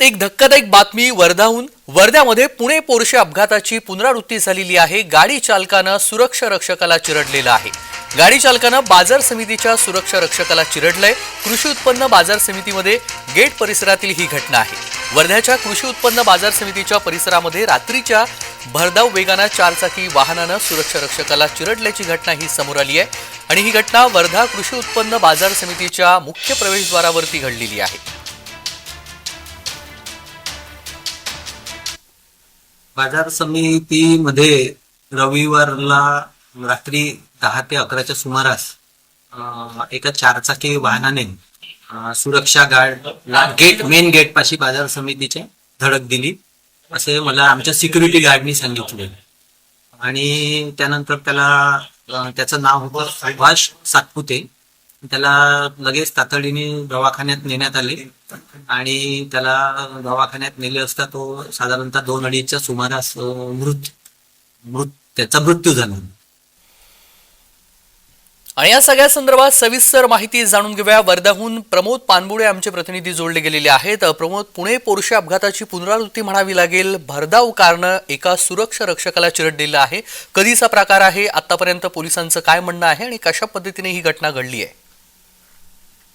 पाहुयात एक धक्कादायक बातमी वर्धाहून. वर्ध्यामध्ये पुणे पोरशे अपघाताची पुनरावृत्ती झालेली आहे. गाडी चालकानं सुरक्षा रक्षकाला चिरडलेलं आहे. गाडी चालकानं बाजार समितीच्या सुरक्षा रक्षकाला चिरडलंय. कृषी उत्पन्न बाजार समितीमध्ये गेट परिसरातील ही घटना आहे. वर्ध्याच्या कृषी उत्पन्न बाजार समितीच्या परिसरामध्ये रात्रीच्या भरधाव वेगानं चारचाकी वाहनानं सुरक्षा रक्षकाला चिरडल्याची घटना ही समोर आली आहे. आणि ही घटना वर्धा कृषी उत्पन्न बाजार समितीच्या मुख्य प्रवेशद्वारावरती घडलेली आहे. बाजार समितीमध्ये रविवारला रात्री दहा ते अकराच्या सुमारास एका चारचाकी वाहनाने सुरक्षा गार्डला गेट मेन गेट पाशी बाजार समितीचे धडक दिली. असे मला आमच्या सिक्युरिटी गार्डनी सांगितले. आणि त्यानंतर त्याला त्याचं नाव होतं सुभाष सातपुते. त्याला लगेच तातडीने दवाखान्यात नेण्यात आले. आणि त्याला दवाखान्यात नेले असता तो साधारणतः दोन अडीचच्या सुमारास मृत मृत त्याचा मृत्यू झाला. आणि या सगळ्या संदर्भात सविस्तर माहिती जाणून घेऊया. वर्ध्याहून प्रमोद पानबुडे आमचे प्रतिनिधी जोडले गेलेले आहेत. प्रमोद पुणे पोरशे अपघाताची पुनरावृत्ती म्हणावी लागेल. भरधाव कारण एका सुरक्षा रक्षकाला चिरडलेलं आहे. कधीचा प्रकार आहे? आतापर्यंत पोलिसांचं काय म्हणणं आहे? आणि कशा पद्धतीने ही घटना घडली आहे?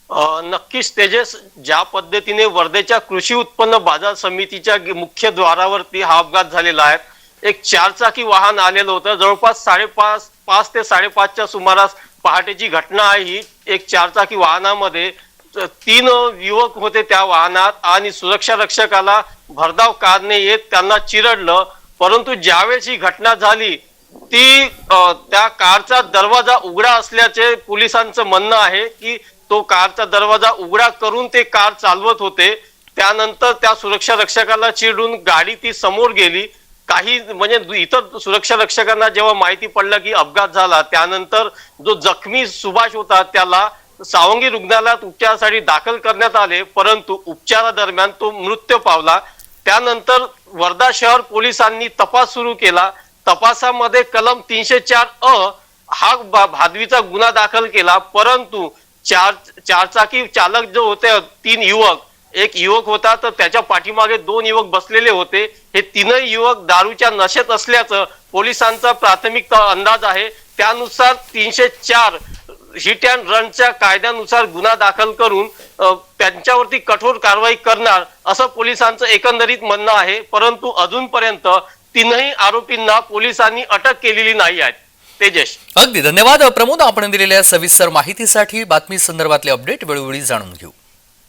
नक्कीच तेजस ज्या पद्धतीने वर्धेच्या कृषी उत्पन्न बाजार समितीच्या मुख्य द्वारावरती हा अपघात झालेला आहे एक चारचाकी वाहन आलेलं होतं. जवळपास साडेपाच पाच ते साडेपाचच्या सुमारास पहाटेची घटना आहे ही. एक चारचाकी वाहनामध्ये तीन युवक होते त्या वाहनात आणि सुरक्षा रक्षकाला भरधाव कारने येत त्यांना चिरडलं. परंतु ज्यावेळेस ही घटना झाली ती त्या कारचा दरवाजा उघडा असल्याचे पोलिसांचं म्हणणं आहे की तो कारचा दरवाजा उघडा करून ते कार चालवत होते. त्यानंतर त्या सुरक्षा रक्षकाला चिडून गाडी ती समोर गेली. काही म्हणजे इतर सुरक्षा रक्षकांना जेव्हा माहिती पडलं की अपघात झाला त्यानंतर जो जखमी सुभाष होता त्याला सावंगी रुग्णालयात उपचारासाठी दाखल करण्यात आले परंतु उपचारादरम्यान तो मृत्यू पावला. त्यानंतर वर्धा शहर पोलिसांनी तपास सुरू केला. तपासामध्ये कलम तीनशे चार अ हा भादवीचा गुन्हा दाखल केला. परंतु चार चारचाकी चालक जो होते तीन युवक. एक युवक होता तर त्याच्या पाठीमागे दोन युवक बसलेले होते. हे तीनही युवक दारूच्या नशेत असल्याचं पोलिसांचा प्राथमिक अंदाज आहे. त्यानुसार तीनशे चार हिट अँड रनच्या कायद्यानुसार गुन्हा दाखल करून त्यांच्यावरती कठोर कारवाई करणार असं पोलिसांचं एकंदरीत म्हणणं आहे. परंतु अजूनपर्यंत तीनही आरोपींना पोलिसांनी अटक केलेली नाही आहे. तेजस. अगदी धन्यवाद. प्रमोद आपण दिलेल्या सविस्तर माहितीसाठी बातमी संदर्भातले अपडेट वेळोवेळी जाणून घेऊ.